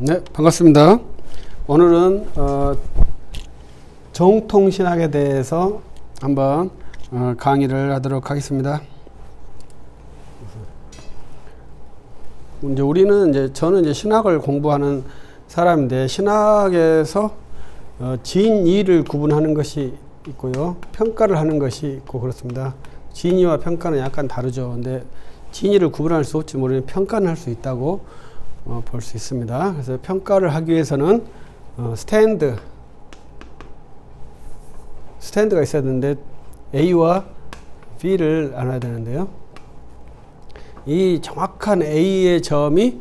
네, 반갑습니다. 오늘은 어, 정통신학에 대해서 한번 어, 강의를 하도록 하겠습니다. 이제 우리는 이제 저는 이제 신학을 공부하는 사람인데 신학에서 어, 진이를 구분하는 것이 있고요, 평가를 하는 것이 있고 그렇습니다. 진이와 평가는 약간 다르죠. 근데 진이를 구분할 수 없지 모르는 평가는 할 수 있다고 어, 볼 수 있습니다. 그래서 평가를 하기 위해서는 어, 스탠드 스탠드가 있어야 되는데 A와 B를 알아야 되는데요. 이 정확한 A의 점이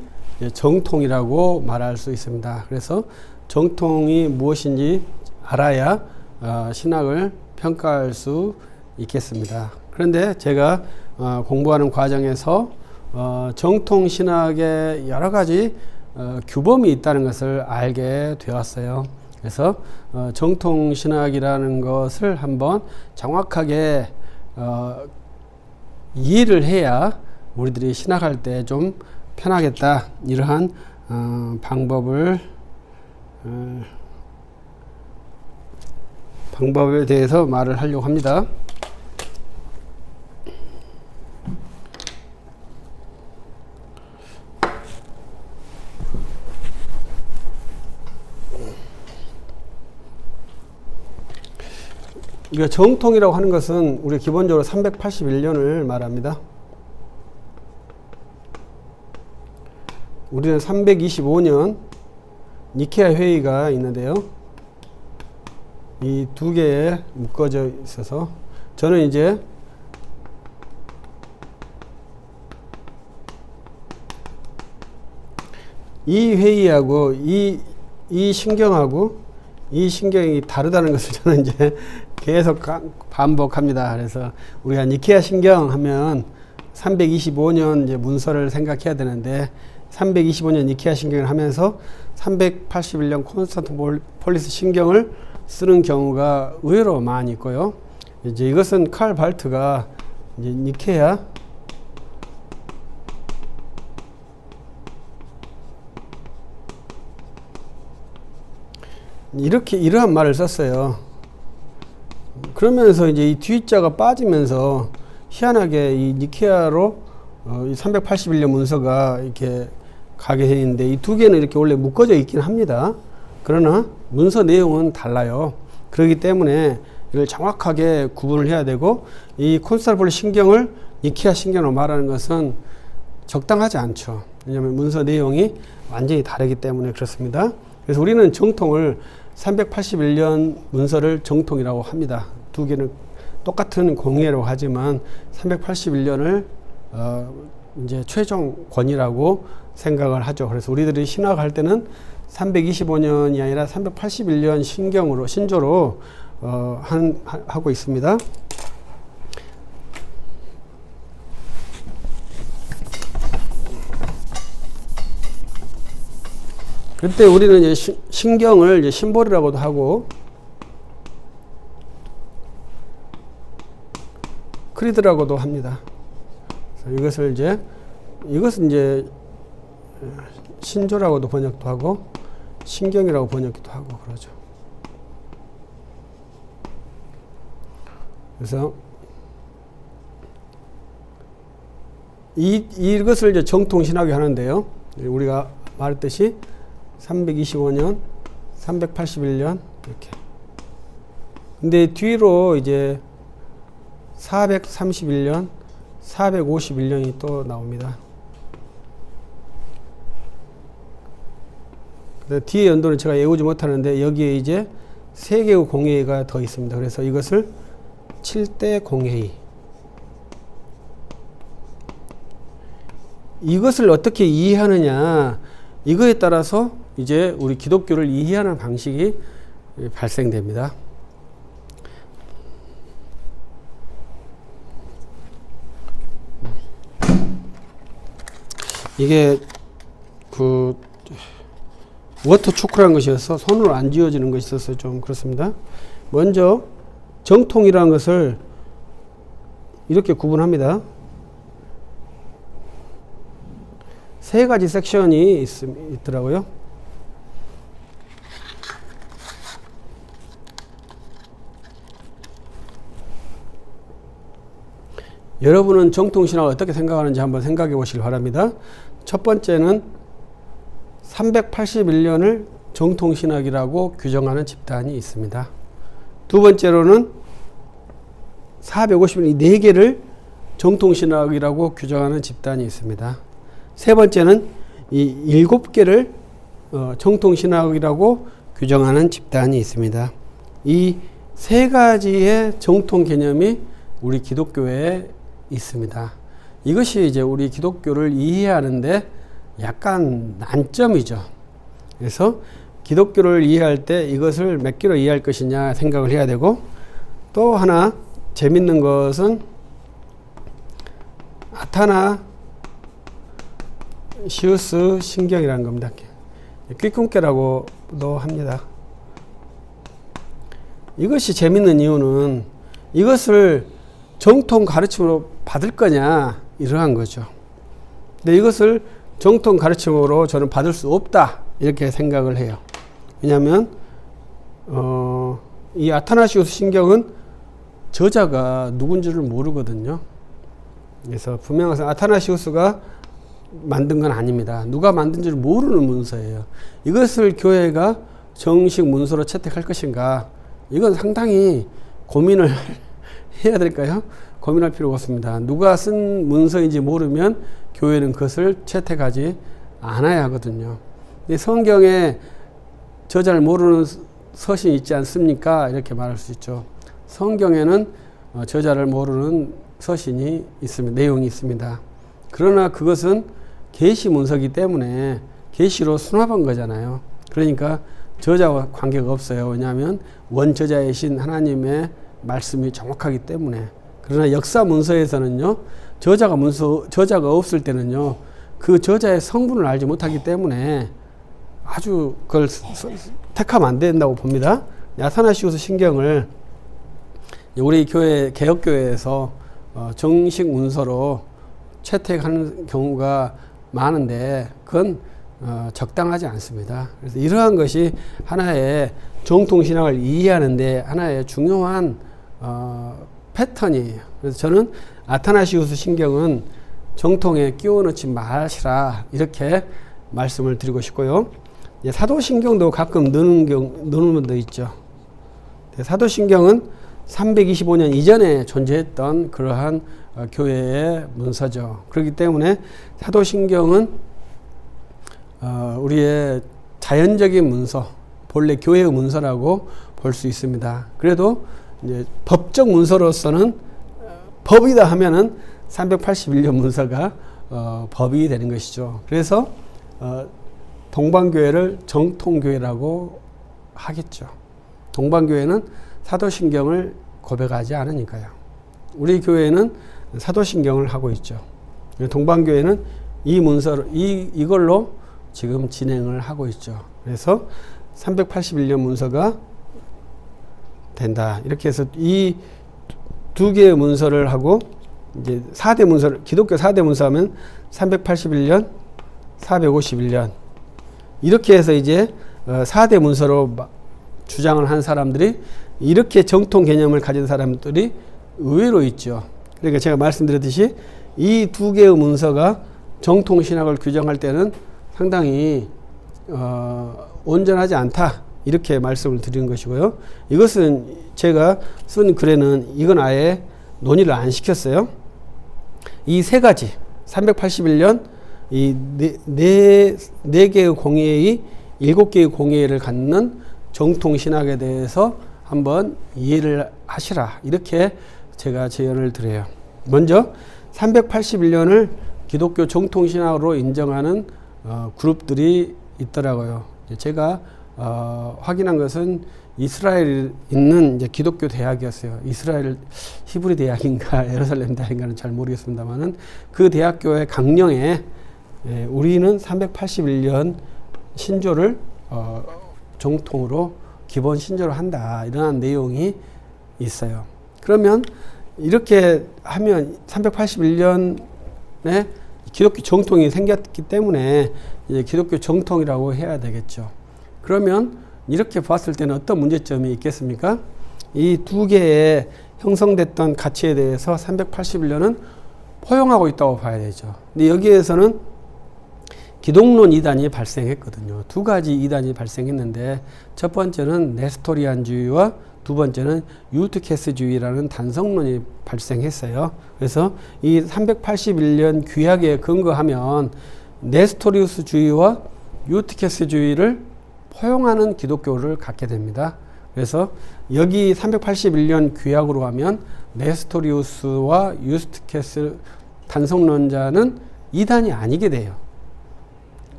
정통이라고 말할 수 있습니다. 그래서 정통이 무엇인지 알아야 어, 신학을 평가할 수 있겠습니다. 그런데 제가 어, 공부하는 과정에서 어, 정통 신학에 여러 가지 어, 규범이 있다는 것을 알게 되었어요. 그래서 어, 정통 신학이라는 것을 한번 정확하게 어, 이해를 해야 우리들이 신학할 때 좀 편하겠다 이러한 어, 방법을 어, 방법에 대해서 말을 하려고 합니다. 우리가 정통이라고 하는 것은 우리 기본적으로 381년을 말합니다. 우리는 325년 니케아 회의가 있는데요. 이 두 개에 묶어져 있어서 저는 이제 이 회의하고 이, 이 신경하고 이 신경이 다르다는 것을 저는 이제 계속 가- 반복합니다. 그래서 우리가 니케아 신경 하면 325년 이제 문서를 생각해야 되는데 325년 니케아 신경을 하면서 381년 콘스탄티폴리스 신경을 쓰는 경우가 의외로 많이 있고요. 이제 이것은 칼 발트가 이제 니케아 이렇게 이러한 말을 썼어요. 그러면서 이제 이 뒤자가 빠지면서 희한하게 이 니케아로 어, 이 381년 문서가 이렇게 가게 돼 있는데 이 두 개는 이렇게 원래 묶어져 있긴 합니다. 그러나 문서 내용은 달라요. 그렇기 때문에 이걸 정확하게 구분을 해야 되고 이 콘스탈폴리 신경을 니케아 신경으로 말하는 것은 적당하지 않죠. 왜냐하면 문서 내용이 완전히 다르기 때문에 그렇습니다. 그래서 우리는 정통을 381년 문서를 정통이라고 합니다. 두 개는 똑같은 공예라고 하지만 381년을 어 이제 최종 권이라고 생각을 하죠. 그래서 우리들이 신학할 때는 325년이 아니라 381년 신경으로 신조로 어, 한, 하, 하고 있습니다. 그때 우리는 이제 시- 신경을 이제 심볼이라고도 하고 크리드라고도 합니다. 이것을 이제 이것은 이제 신조라고도 번역도 하고 신경이라고 번역도 하고 그러죠. 그래서 이 이것을 이제 정통 신학이 하는데요. 우리가 말했듯이 325년, 381년 이렇게. 근데 뒤로 이제 431년, 451년이 또 나옵니다. 뒤에 연도는 제가 외우지 못하는데 여기에 이제 세 개의 공회가 더 있습니다. 그래서 이것을 7대 공회의. 이것을 어떻게 이해하느냐 이거에 따라서 이제 우리 기독교를 이해하는 방식이 발생됩니다. 이게 그 워터 초크라는 것이어서 손으로 안 지워지는 것이 있어서 좀 그렇습니다. 먼저 정통이라는 것을 이렇게 구분합니다. 세 가지 섹션이 있, 있더라고요. 여러분은 정통신학을 어떻게 생각하는지 한번 생각해 보시길 바랍니다. 첫 번째는 381년을 정통신학이라고 규정하는 집단이 있습니다. 두 번째로는 450년 이네 개를 정통신학이라고 규정하는 집단이 있습니다. 세 번째는 이 일곱 개를 어, 정통신학이라고 규정하는 집단이 있습니다. 이 세 가지의 정통 개념이 우리 기독교에 있습니다. 이것이 이제 우리 기독교를 이해하는데 약간 난점이죠. 그래서 기독교를 이해할 때 이것을 몇 개로 이해할 것이냐 생각을 해야 되고 또 하나 재밌는 것은 아타나 시우스 신경이라는 겁니다. quick군께라고도 합니다. 이것이 재밌는 이유는 이것을 정통 가르침으로 받을 거냐 이러한 거죠. 근데 이것을 정통 가르침으로 저는 받을 수 없다 이렇게 생각을 해요. 왜냐하면 어, 이 아타나시우스 신경은 저자가 누군지를 모르거든요. 그래서 분명히 아타나시우스가 만든 건 아닙니다. 누가 만든지를 모르는 문서예요. 이것을 교회가 정식 문서로 채택할 것인가? 이건 상당히 고민을 해야 될까요? 고민할 필요가 없습니다. 누가 쓴 문서인지 모르면 교회는 그것을 채택하지 않아야 하거든요. 성경에 저자를 모르는 서신이 있지 않습니까? 이렇게 말할 수 있죠. 성경에는 어, 저자를 모르는 서신이 있습니다. 내용이 있습니다. 그러나 그것은 계시 문서기 때문에 계시로 수납한 거잖아요. 그러니까 저자와 관계가 없어요. 왜냐하면 원저자이신 하나님의 말씀이 정확하기 때문에. 그러나 역사 문서에서는요, 저자가 문서, 저자가 없을 때는요, 그 저자의 성분을 알지 못하기 때문에 아주 그걸 택하면 안 된다고 봅니다. 야타나시우스 신경을 우리 교회, 개혁교회에서 어, 정식 문서로 채택하는 경우가 많은데 그건 어, 적당하지 않습니다. 그래서 이러한 것이 하나의 정통 신학을 이해하는데 하나의 중요한 어, 패턴이에요. 그래서 저는 아타나시우스 신경은 정통에 끼워 넣지 마시라 이렇게 말씀을 드리고 싶고요. 사도신경도 가끔 넣는 경, 넣는 분도 있죠. 사도신경은 325년 이전에 존재했던 그러한 어, 교회의 문서죠. 그렇기 때문에 사도신경은 어, 우리의 자연적인 문서, 본래 교회의 문서라고 볼 수 있습니다. 그래도 이제 법적 문서로서는 법이다 하면은 381년 문서가 어, 법이 되는 것이죠. 그래서 어, 동방교회를 정통교회라고 하겠죠. 동방교회는 사도신경을 고백하지 않으니까요. 우리 교회는 사도신경을 하고 있죠. 동방교회는 이 문서 이 이걸로 지금 진행을 하고 있죠. 그래서 381년 문서가 된다. 이렇게 해서 이 두 개의 문서를 하고 이제 4대 문서를 기독교 4대 문서 하면 381년, 451년 이렇게 해서 이제 4대 어, 문서로 주장을 한 사람들이 이렇게 정통 개념을 가진 사람들이 의외로 있죠. 그러니까 제가 말씀드렸듯이 이 두 개의 문서가 정통 신학을 규정할 때는 상당히 어, 온전하지 않다 이렇게 말씀을 드리는 것이고요. 이것은 제가 쓴 글에는 이건 아예 논의를 안 시켰어요. 이 세 가지 381년 이네 네, 네 개의 공예의 일곱 개의 공예를 갖는 정통 신학에 대해서 한번 이해를 하시라 이렇게 제가 제언을 드려요. 먼저 381년을 기독교 정통 신학으로 인정하는 어, 그룹들이 있더라고요. 제가 어, 확인한 것은 이스라엘에 있는 이제 기독교 대학이었어요. 이스라엘 히브리 대학인가 예루살렘 대학인가는 잘 모르겠습니다만은 그 대학교의 강령에 예, 우리는 381년 신조를 어, 정통으로 기본 신조를 한다 이런 내용이 있어요. 그러면 이렇게 하면 381년에 기독교 정통이 생겼기 때문에 이제 기독교 정통이라고 해야 되겠죠. 그러면 이렇게 봤을 때는 어떤 문제점이 있겠습니까? 이 두 개의 형성됐던 가치에 대해서 381년은 포용하고 있다고 봐야 되죠. 근데 여기에서는 기독론 이단이 발생했거든요. 두 가지 이단이 발생했는데 첫 번째는 네스토리안주의와 두 번째는 유트캐스주의라는 단성론이 발생했어요. 그래서 이 381년 규약에 근거하면 네스토리우스주의와 유트캐스주의를 포용하는 기독교를 갖게 됩니다. 그래서 여기 381년 규약으로 하면 네스토리우스와 유스트캐스 단성론자는 이단이 아니게 돼요.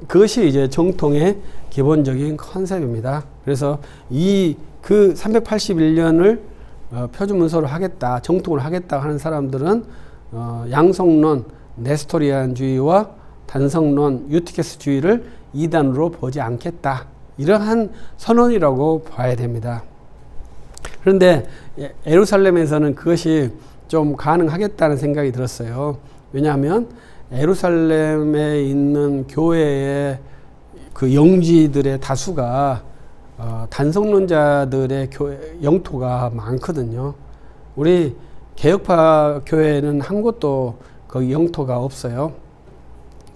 그것이 이제 정통의 기본적인 컨셉입니다. 그래서 이 그 381년을 어, 표준문서로 하겠다, 정통을 하겠다 하는 사람들은 어, 양성론, 네스토리안주의와 단성론, 유티케스주의를 이단으로 보지 않겠다. 이러한 선언이라고 봐야 됩니다. 그런데 예, 에루살렘에서는 그것이 좀 가능하겠다는 생각이 들었어요. 왜냐하면 에루살렘에 있는 교회의 그 영지들의 다수가 어, 단성론자들의 교회, 영토가 많거든요. 우리 개혁파 교회는 한 곳도 거기 영토가 없어요.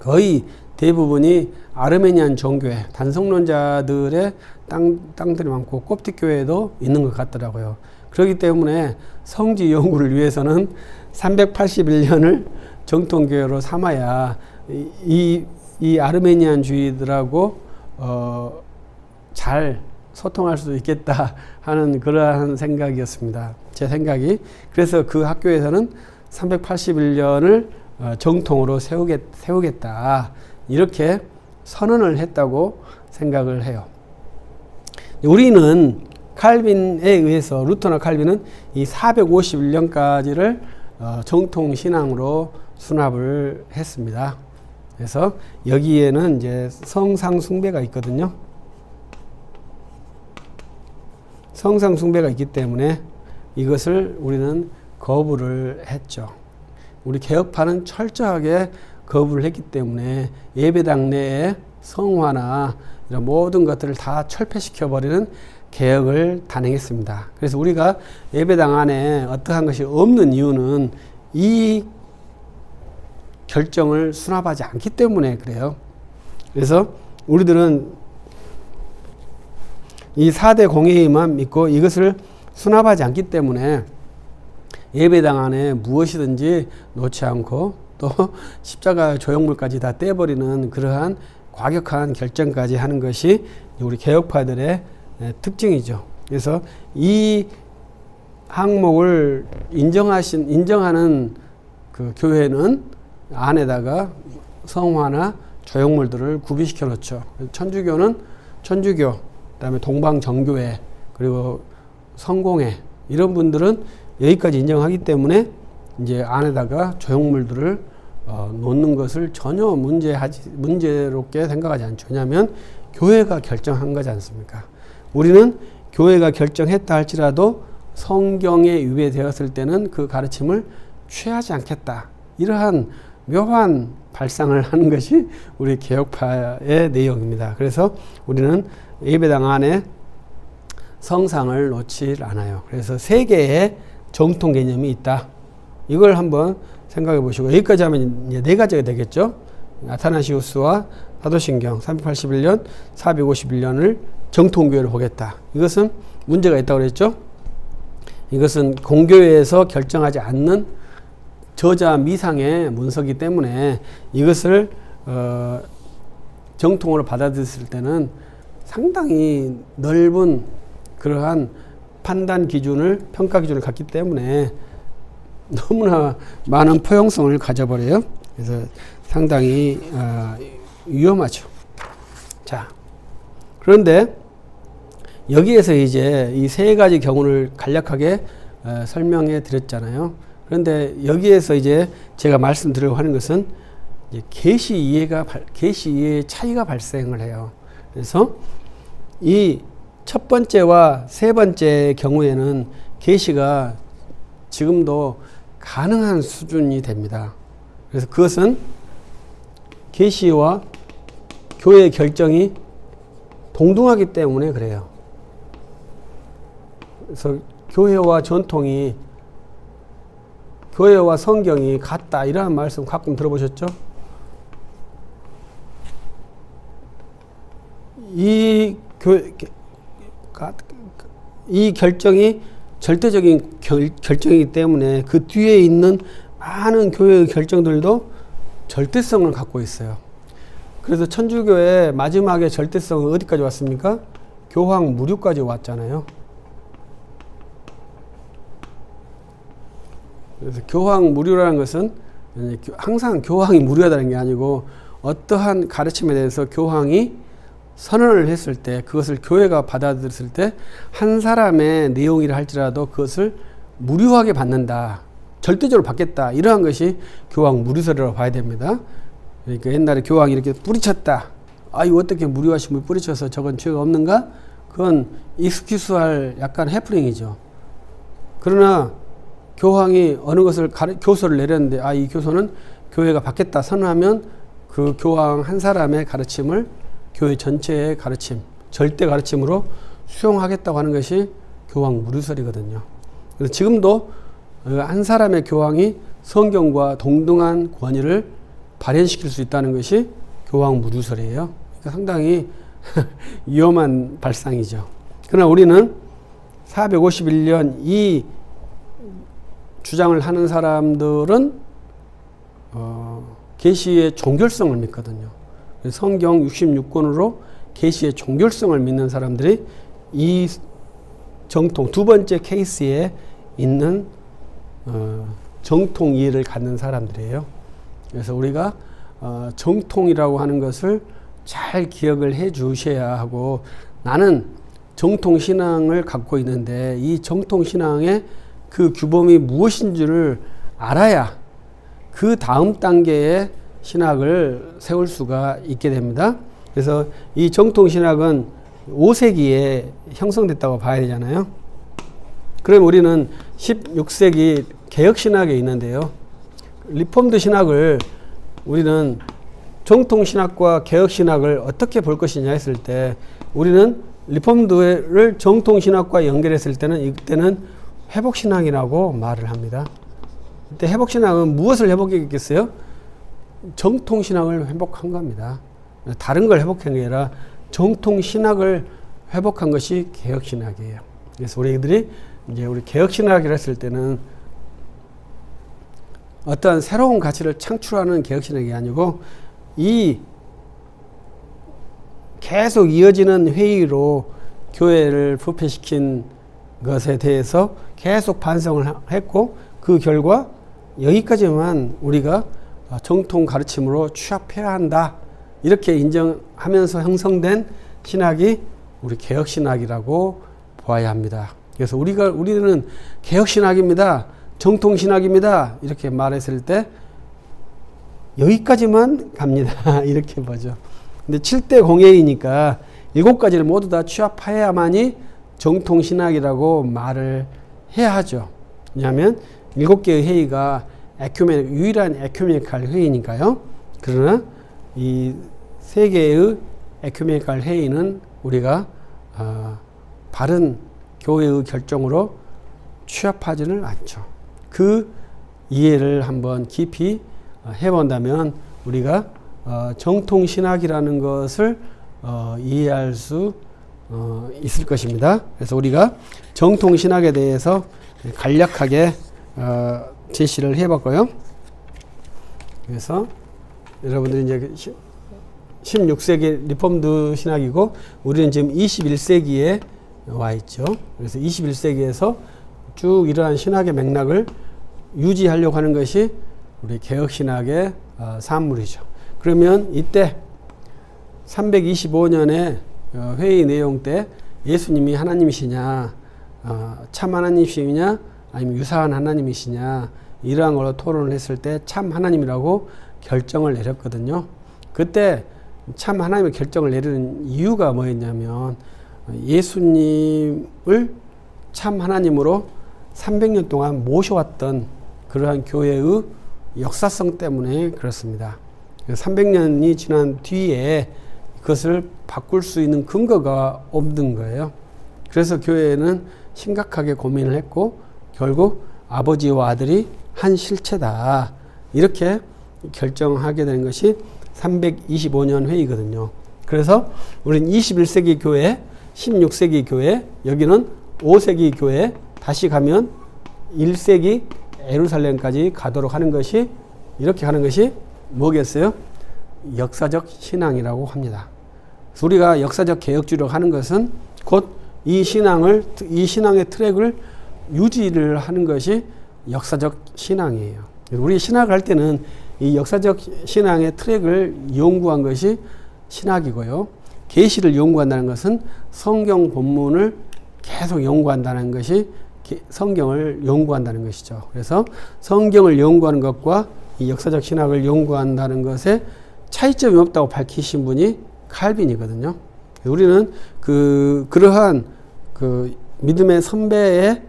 거의 대부분이 아르메니안 종교회, 단성론자들의 땅, 땅들이 많고 꼽틱교회도 있는 것 같더라고요. 그렇기 때문에 성지 연구를 위해서는 381년을 정통교회로 삼아야 이, 이 아르메니안주의들하고 어, 잘 소통할 수 있겠다 하는 그러한 생각이었습니다. 제 생각이. 그래서 그 학교에서는 381년을 어, 정통으로 세우겠, 세우겠다. 이렇게 선언을 했다고 생각을 해요. 우리는 칼빈에 의해서 루터나 칼빈은 이 451년까지를 어, 정통 신앙으로 수납을 했습니다. 그래서 여기에는 이제 성상 숭배가 있거든요. 성상 숭배가 있기 때문에 이것을 우리는 거부를 했죠. 우리 개혁파는 철저하게 거부를 했기 때문에 예배당 내에 성화나 이런 모든 것들을 다 철폐시켜 버리는 개혁을 단행했습니다. 그래서 우리가 예배당 안에 어떠한 것이 없는 이유는 이 결정을 수납하지 않기 때문에 그래요. 그래서 우리들은 이 4대 공회의만 믿고 이것을 수납하지 않기 때문에 예배당 안에 무엇이든지 놓지 않고 또 십자가 조형물까지 다 떼버리는 그러한 과격한 결정까지 하는 것이 우리 개혁파들의 특징이죠. 그래서 이 항목을 인정하신 인정하는 그 교회는 안에다가 성화나 조형물들을 구비시켜 놓죠. 천주교는 천주교, 그다음에 동방정교회 그리고 성공회 이런 분들은 여기까지 인정하기 때문에 이제 안에다가 조형물들을 어, 놓는 것을 전혀 문제하지 문제롭게 생각하지 않죠. 왜냐하면 교회가 결정한 거지 않습니까? 우리는 교회가 결정했다 할지라도 성경에 위배되었을 때는 그 가르침을 취하지 않겠다. 이러한 묘한 발상을 하는 것이 우리 개혁파의 내용입니다. 그래서 우리는 예배당 안에 성상을 놓지 않아요. 그래서 세 개의 정통 개념이 있다. 이걸 한번 생각해 보시고 여기까지 하면 이제 네 가지가 되겠죠. 아타나시우스와 사도신경 381년, 451년을 정통교회를 보겠다. 이것은 문제가 있다고 그랬죠. 이것은 공교회에서 결정하지 않는 저자 미상의 문서기 때문에 이것을 어, 정통으로 받아들였을 때는 상당히 넓은 그러한 판단 기준을 평가 기준을 갖기 때문에 너무나 많은 포용성을 가져버려요. 그래서 상당히 어, 위험하죠. 자, 그런데 여기에서 이제 이 세 가지 경우를 간략하게 어, 설명해 드렸잖아요. 그런데 여기에서 이제 제가 말씀드리려고 하는 것은 계시 이해가 계시 이해의 차이가 발생을 해요. 그래서 이 첫 번째와 세 번째 경우에는 계시가 지금도 가능한 수준이 됩니다. 그래서 그것은 계시와 교회 결정이 동등하기 때문에 그래요. 그래서 교회와 전통이 교회와 성경이 같다 이러한 말씀 가끔 들어보셨죠? 이 교, 이 결정이 절대적인 결, 결정이기 때문에 그 뒤에 있는 많은 교회의 결정들도 절대성을 갖고 있어요. 그래서 천주교의 마지막에 절대성은 어디까지 왔습니까? 교황 무료까지 왔잖아요. 그래서 교황 무료라는 것은 항상 교황이 무료하다는 게 아니고 어떠한 가르침에 대해서 교황이 선언을 했을 때 그것을 교회가 받아들였을 때 한 사람의 내용이라 할지라도 그것을 무료하게 받는다. 절대적으로 받겠다. 이러한 것이 교황 무료설이라고 봐야 됩니다. 그러니까 옛날에 교황이 이렇게 뿌리쳤다. 아, 이거 어떻게 무료하신 분 뿌리쳐서 저건 죄가 없는가? 그건 익스큐스할 약간 해프닝이죠. 그러나 교황이 어느 것을 가르, 교서를 내렸는데 아, 이 교서는 교회가 받겠다 선언하면 그 교황 한 사람의 가르침을 교회 전체의 가르침, 절대 가르침으로 수용하겠다고 하는 것이 교황 무료설이거든요. 그래서 지금도 한 사람의 교황이 성경과 동등한 권위를 발현시킬 수 있다는 것이 교황 무료설이에요. 그러니까 상당히 위험한 발상이죠. 그러나 우리는 451년 이 주장을 하는 사람들은 어, 계시의 종결성을 믿거든요. 성경 66권으로 계시의 종결성을 믿는 사람들이 이 정통 두 번째 케이스에 있는 어, 정통 이해를 갖는 사람들이에요. 그래서 우리가 어, 정통이라고 하는 것을 잘 기억을 해 주셔야 하고 나는 정통 신앙을 갖고 있는데 이 정통 신앙의 그 규범이 무엇인지를 알아야 그 다음 단계의 신학을 세울 수가 있게 됩니다. 그래서 이 정통 신학은 5세기에 형성됐다고 봐야 되잖아요. 그럼 우리는 16세기 개혁 신학에 있는데요. 리폼드 신학을 우리는 정통 신학과 개혁 신학을 어떻게 볼 것이냐 했을 때 우리는 리폼드를 정통 신학과 연결했을 때는 이때는 회복 신학이라고 말을 합니다. 그때 회복 신학은 무엇을 회복했겠어요? 정통 신학을 회복한 겁니다. 다른 걸 회복한 게 아니라 정통 신학을 회복한 것이 개혁 신학이에요. 그래서 우리들이 이제 우리 개혁 신학이라 했을 때는 어떠한 새로운 가치를 창출하는 개혁 신학이 아니고 이 계속 이어지는 회의로 교회를 부패시킨 것에 대해서 계속 반성을 했고 그 결과 여기까지만 우리가 정통 가르침으로 취합해야 한다. 이렇게 인정하면서 형성된 신학이 우리 개혁 신학이라고 보아야 합니다. 그래서 우리가 우리는 개혁 신학입니다. 정통 신학입니다. 이렇게 말했을 때 여기까지만 갑니다. 이렇게 보죠. 근데 7대 공예이니까 일곱 가지를 모두 다 취합해야만이 정통 신학이라고 말을 해야 하죠. 왜냐하면 일곱 개의 회의가 에큐메 유일한 에큐메니칼 회의니까요. 그러나 이 세 개의 에큐메니칼 회의는 우리가 어, 바른 교회의 결정으로 취합하지는 않죠. 그 이해를 한번 깊이 어, 해본다면 우리가 어, 정통 신학이라는 것을 어, 이해할 수 어, 있을 것입니다. 그래서 우리가 정통 신학에 대해서 간략하게 어, 제시를 해봤고요. 그래서 여러분들이 이제 16세기 리폼드 신학이고 우리는 지금 21세기에 와 있죠. 그래서 21세기에서 쭉 이러한 신학의 맥락을 유지하려고 하는 것이 우리 개혁 신학의 어, 산물이죠. 그러면 이때 325년에 어, 회의 내용 때 예수님이 하나님이시냐, 어, 참 하나님이시냐, 아니면 유사한 하나님이시냐, 이러한 걸로 토론을 했을 때 참 하나님이라고 결정을 내렸거든요. 그때 참 하나님의 결정을 내리는 이유가 뭐였냐면 예수님을 참 하나님으로 300년 동안 모셔왔던 그러한 교회의 역사성 때문에 그렇습니다. 300년이 지난 뒤에 그것을 바꿀 수 있는 근거가 없는 거예요. 그래서 교회는 심각하게 고민을 했고 결국 아버지와 아들이 한 실체다. 이렇게 결정하게 되는 것이 325년 회의거든요. 그래서 우리는 21세기 교회, 16세기 교회, 여기는 5세기 교회, 다시 가면 1세기 에루살렘까지 가도록 하는 것이 이렇게 하는 것이 뭐겠어요? 역사적 신앙이라고 합니다. 우리가 역사적 개혁주의로 하는 것은 곧 이 신앙을 이 신앙의 트랙을 유지를 하는 것이 역사적 신앙이에요. 우리 신학을 할 때는 이 역사적 신앙의 트랙을 연구한 것이 신학이고요. 계시를 연구한다는 것은 성경 본문을 계속 연구한다는 것이 게- 성경을 연구한다는 것이죠. 그래서 성경을 연구하는 것과 이 역사적 신학을 연구한다는 것에 차이점이 없다고 밝히신 분이 칼빈이거든요. 우리는 그 그러한 그 믿음의 선배의 에,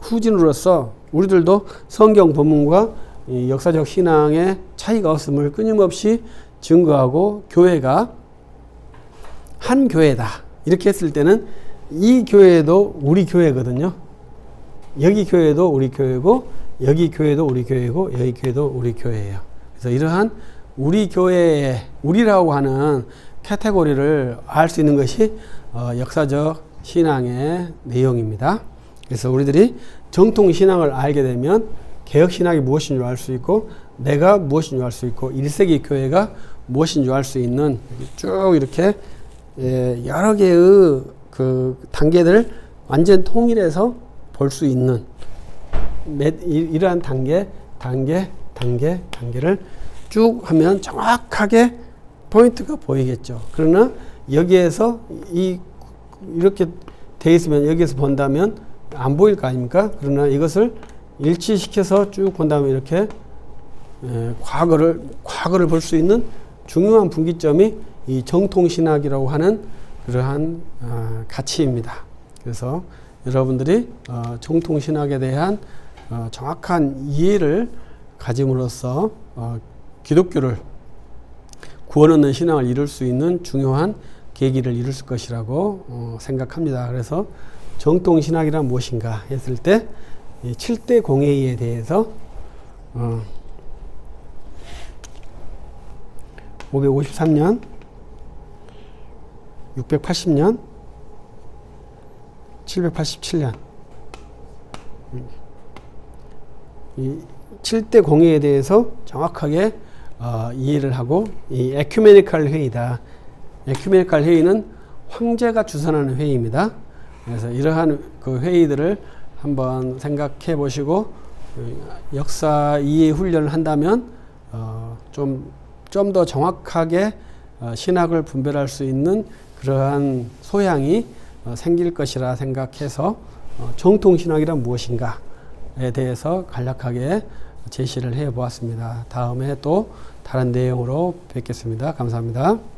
후진으로서 우리들도 성경 본문과 이 역사적 신앙의 차이가 없음을 끊임없이 증거하고 교회가 한 교회다 이렇게 했을 때는 이 교회도 우리 교회거든요. 여기 교회도 우리 교회고 여기 교회도 우리 교회고 여기 교회도 우리 교회예요. 그래서 이러한 우리 교회의 우리라고 하는 카테고리를 알 수 있는 것이 어, 역사적 신앙의 내용입니다. 그래서 우리들이 정통 신앙을 알게 되면 개혁 신학이 무엇인 줄 알 수 있고 내가 무엇인 줄 알 수 있고 1세기 교회가 무엇인 줄 알 수 있는 쭉 이렇게 예, 여러 개의 그 단계들을 완전 통일해서 볼 수 있는 이러한 단계, 단계, 단계, 단계를 쭉 하면 정확하게 포인트가 보이겠죠. 그러나 여기에서 이 이렇게 돼 있으면 여기에서 본다면 안 보일 거 아닙니까? 그러나 이것을 일치시켜서 쭉 본다면 이렇게 에, 과거를 과거를 볼 수 있는 중요한 분기점이 이 정통 신학이라고 하는 그러한 어, 가치입니다. 그래서 여러분들이 어, 정통 신학에 대한 어, 정확한 이해를 가짐으로써 어, 기독교를 구원 얻는 신앙을 이룰 수 있는 중요한 계기를 이룰 것이라고 어, 생각합니다. 그래서 정통 신학이란 무엇인가 했을 때 7대 공회의에 대해서 어, 553년, 680년, 787년 이 7대 공회에 대해서 정확하게 어, 이해를 하고 이 에큐메니칼 회의다. 에큐메니칼 회의는 황제가 주선하는 회의입니다. 그래서 이러한 그 회의들을 한번 생각해 보시고 어, 역사 이해 훈련을 한다면 어, 좀좀 더 정확하게 어, 신학을 분별할 수 있는 그러한 소양이 어, 생길 것이라 생각해서 어, 정통 신학이란 무엇인가에 대해서 간략하게 제시를 해 보았습니다. 다음에 또 다른 내용으로 뵙겠습니다. 감사합니다.